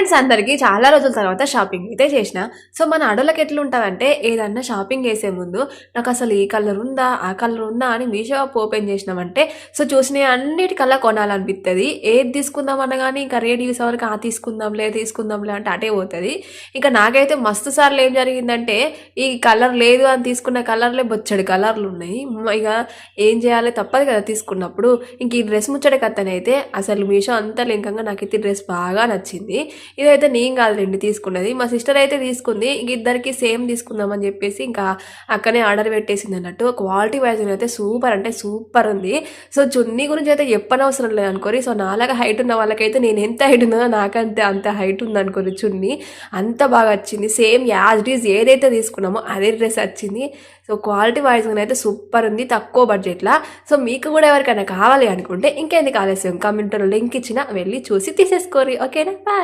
Friends అందరికీ చాలా రోజుల తర్వాత షాపింగ్ అయితే చేసిన. సో మన ఆడోళ్ళకి ఎట్లా ఉంటుందంటే ఏదన్నా షాపింగ్ చేసే ముందు నాకు అసలు ఈ కలర్ ఉందా ఆ కలర్ ఉందా అని మీషో యాప్ ఓపెన్ చేసినామంటే సో చూసిన అన్నిటికల్లా కొనాలనిపిస్తుంది ఏది తీసుకుందాం అనగానే ఇంకా రేట్ చూసే వరకు ఆ తీసుకుందాంలే తీసుకుందాంలే అంటే అటే పోతుంది. ఇంకా నాకైతే మస్తు సార్లు ఏం జరిగిందంటే ఈ కలర్ లేదు అని తీసుకున్న కలర్లే బొచ్చడి కలర్లు ఉన్నాయి ఇక ఏం చేయాలి తప్పదు కదా తీసుకున్నప్పుడు. ఇంక ఈ డ్రెస్ ముచ్చడి కత్తనైతే అసలు మీషో అంతా లింకంగా నాకైతే ఈ డ్రెస్ బాగా నచ్చింది. ఇదైతే నేను కాదు రెండు తీసుకున్నది. మా సిస్టర్ అయితే తీసుకుంది. ఇంక ఇద్దరికి సేమ్ తీసుకుందామని చెప్పేసి ఇంకా అక్కనే ఆర్డర్ పెట్టేసింది అన్నట్టు. క్వాలిటీ వైజ్ అయితే సూపర్ అంటే సూపర్ ఉంది. సో చున్నీ గురించి అయితే చెప్పనవసరం లేదు అనుకోరి సో నాలాగా హైట్ ఉన్న వాళ్ళకైతే నేను ఎంత హైట్ ఉన్నదో నాకంతే అంత హైట్ ఉంది చున్నీ అంత బాగా వచ్చింది. సేమ్ యాజ్ డీజ్ ఏదైతే తీసుకున్నామో అదే డ్రెస్ వచ్చింది. సో క్వాలిటీ వైజ్ అయితే సూపర్ ఉంది. తక్కువ బడ్జెట్లో సో మీకు కూడా ఎవరికైనా కావాలి అనుకుంటే ఇంకెందుకు ఆలస్యం? కమెంట్లో లింక్ ఇచ్చిన వెళ్ళి చూసి తీసేసుకోరి. ఓకేనా బాయ్